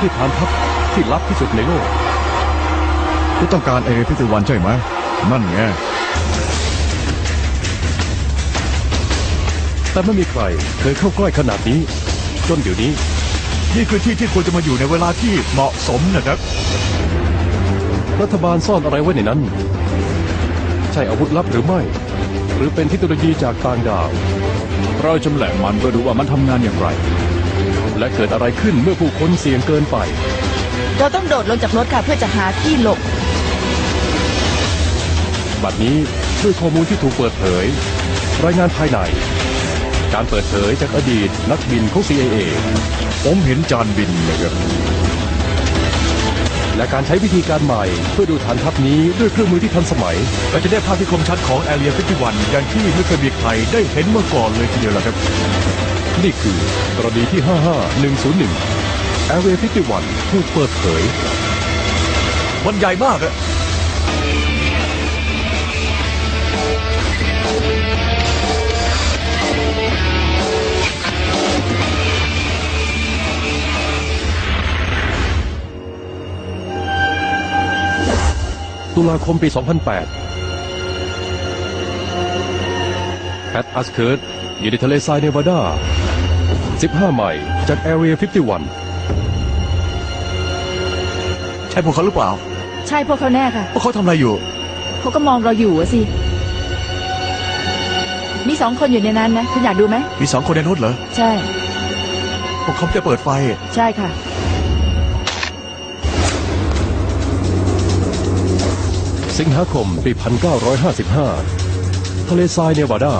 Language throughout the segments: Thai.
คือฐานทัพที่ลับที่สุดในโลก คุณต้องการเอพิธีวันใช่ไหมนั่นไง แต่ไม่มีใครเคยเข้าใกล้ขนาดนี้ จนเดี๋ยวนี้ นี่คือที่ที่ควรจะมาอยู่ในเวลาที่เหมาะสมนะครับ รัฐบาลซ่อนอะไรไว้ในนั้น ใช่อาวุธลับหรือไม่ หรือเป็นเทคโนโลยีจากต่างดาว เราจำแหละมันเพื่อดูว่ามันทำงานอย่างไร และเกิดอะไรขึ้นเมื่อผู้คนเสี่ยงเกินไป เราต้องโดดลงจากรถค่ะเพื่อจะหาที่หลบ บัดนี้ด้วยข้อมูลที่ถูกเปิดเผย รายงานภายใน การเปิดเผยจากอดีตนักบินของ CIA ผมเห็นจานบินนะครับ และการใช้วิธีการใหม่ เพื่อดูฐานทัพนี้ด้วยเครื่องมือที่ทันสมัย เราจะได้ภาพที่คมชัดของแอเรีย51อย่างที่ไม่เคยมีใครได้เห็นมาก่อนเลยทีเดียวละครับ นี่คือกรณีที่ 55101 Area 51ถูกเปิดเผย มันใหญ่มากอะตุลาคมปี 2008 แพทอัสเคิร์ดอยู่ในทะเลทรายเนวาดา 15 ไมล์จาก Area 51 ใช่พวกเขาหรือเปล่า ใช่พวกเขาแน่ค่ะ พวกเขาทำอะไรอยู่ เขาก็มองเราอยู่อะสิ มีสองคนอยู่ในนั้นนะ คุณอยากดูไหม มีสองคนในรถเหรอ ใช่ พวกเขาจะเปิดไฟ ใช่ค่ะ สิงหาคมปี 1955 ทะเลทรายเนวาดา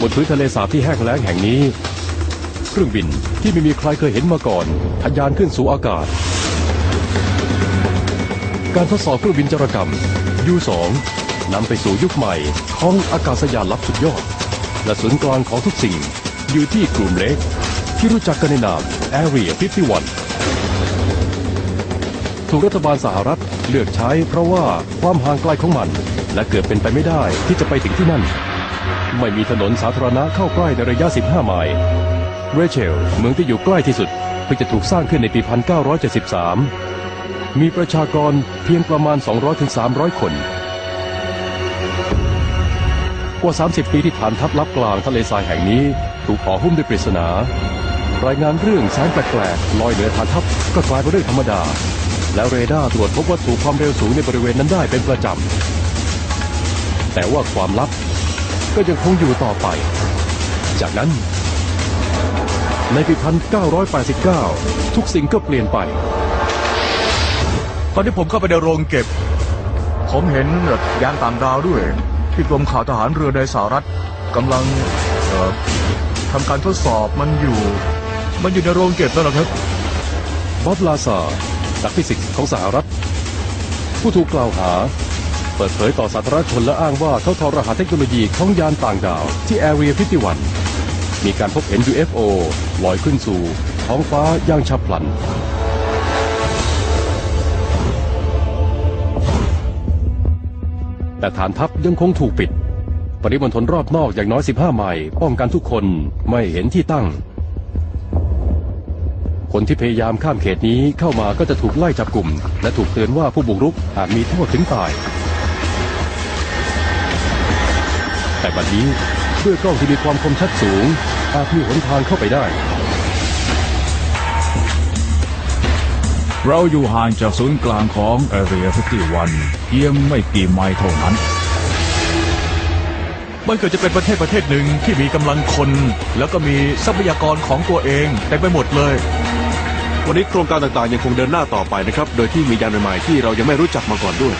บนพื้นทะเลสาบที่แห้งแล้งแห่งนี้ เครื่องบินที่ไม่มีใครเคยเห็นมาก่อนทะยานขึ้นสู่อากาศ การทดสอบเครื่องบินจรกรรม U2 นำไปสู่ยุคใหม่ของอากาศยานลับสุดยอด และศูนย์กลางของทุกสิ่ง อยู่ที่กลุ่มเล็ก ที่รู้จักกันในนาม Area 51ถูกรัฐบาลสหรัฐเลือกใช้เพราะว่าความห่างไกลของมัน และเกิดเป็นไปไม่ได้ที่จะไปถึงที่นั่น ไม่มีถนนสาธารณะเข้าใกล้ในระยะ 15 ไมล์เรเชล เมืองที่อยู่ใกล้ที่สุด เพิ่งจะถูกสร้างขึ้นในปี 1973 มีประชากรเพียงประมาณ 200-300 คน กว่า 30 ปีที่ฐานทัพลับกลางทะเลทรายแห่งนี้ ถูกห่อหุ้มด้วยปริศนารายงานเรื่องแสงแปลกๆลอยเหนือฐานทัพก็กลายเป็นเรื่องธรรมดา แล้วเรดาร์ตรวจพบวัตถุความเร็วสูงในบริเวณนั้นได้เป็นประจำ แต่ว่าความลับ ก็ยังคงอยู่ต่อไป จากนั้น ในปี 1989 ทุกสิ่งก็เปลี่ยนไป ตอนที่ผมเข้าไปในโรงเก็บ ผมเห็นยานต่างดาวด้วย ที่กรมข่าวทหารเรือในสหรัฐกำลังเอ่อทำการทดสอบมันอยู่ มันอยู่ในโรงเก็บนั่นแหละครับบ๊อบลาซาร์นักฟิสิกส์ของสหรัฐ ผู้ถูกกล่าวหา เปิดเผยต่อสาธารณชนและอ้างว่าเขาทอรหัสเทคโนโลยีของยานต่างดาวที่ Area 51มีการพบเห็น UFO ลอยขึ้นสู่ ท้องฟ้าอย่างฉับพลัน แต่ฐานทัพยังคงถูกปิด ปริมณฑลรอบนอกอย่างน้อย 15 ไมล์ป้องกันทุกคนไม่เห็นที่ตั้ง คนที่พยายามข้ามเขตนี้เข้ามาก็จะถูกไล่จับกลุ่ม และถูกเตือนว่าผู้บุกรุกอาจมีโทษถึงตาย แต่บัดนี้ด้วยกล้องที่มีความคมชัดสูงอาจมีหนทางเข้าไปได้ เราอยู่ห่างจากศูนย์กลางของ Area 51เพียงไม่กี่ไมล์เท่านั้น มันเกิดจะเป็นประเทศประเทศหนึ่งที่มีกำลังคน แล้วก็มีทรัพยากรของตัวเองเต็มไปหมดเลย วันนี้โครงการต่างๆยังคงเดินหน้าต่อไปนะครับ โดยที่มียานใหม่ๆที่เรายังไม่รู้จักมาก่อนด้วย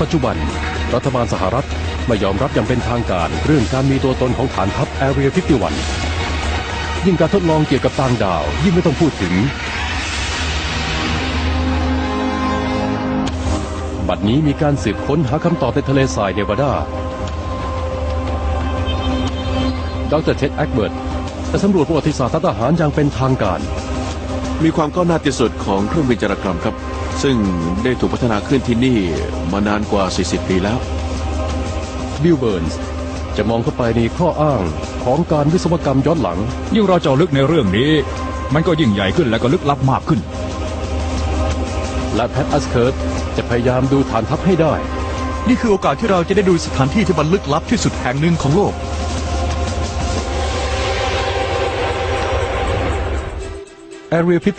ปัจจุบัน รัฐบาลสหรัฐไม่ยอมรับอย่างเป็นทางการ เรื่องการมีตัวตนของฐานทัพ Area 51ยิ่งการทดลองเกี่ยวกับต่างดาว ยิ่งไม่ต้องพูดถึง บัดนี้มีการสืบค้นหาคำตอบในทะเลทรายเนวาดาดรเท็ดแอคเบิร์ตจะสำรวจประวัติศาสตร์ทหารอย่างเป็นทางการ มีความก้าวหน้าที่สุดของเครื่องบินจารกรรมครับ ซึ่งได้ถูกพัฒนาขึ้นที่นี่มานานกว่า 40 ปีแล้ว บิลเบิร์นส์จะมองเข้าไปในข้ออ้างของการวิศวกรรมย้อนหลัง ยิ่งเราเจาะลึกในเรื่องนี้ มันก็ยิ่งใหญ่ขึ้นและก็ลึกลับมากขึ้น และแพทอัสเคิร์ตจะพยายามดูฐานทัพให้ได้ นี่คือโอกาสที่เราจะได้ดูสถานที่ที่มันลึกลับที่สุดแห่งหนึ่งของโลก Area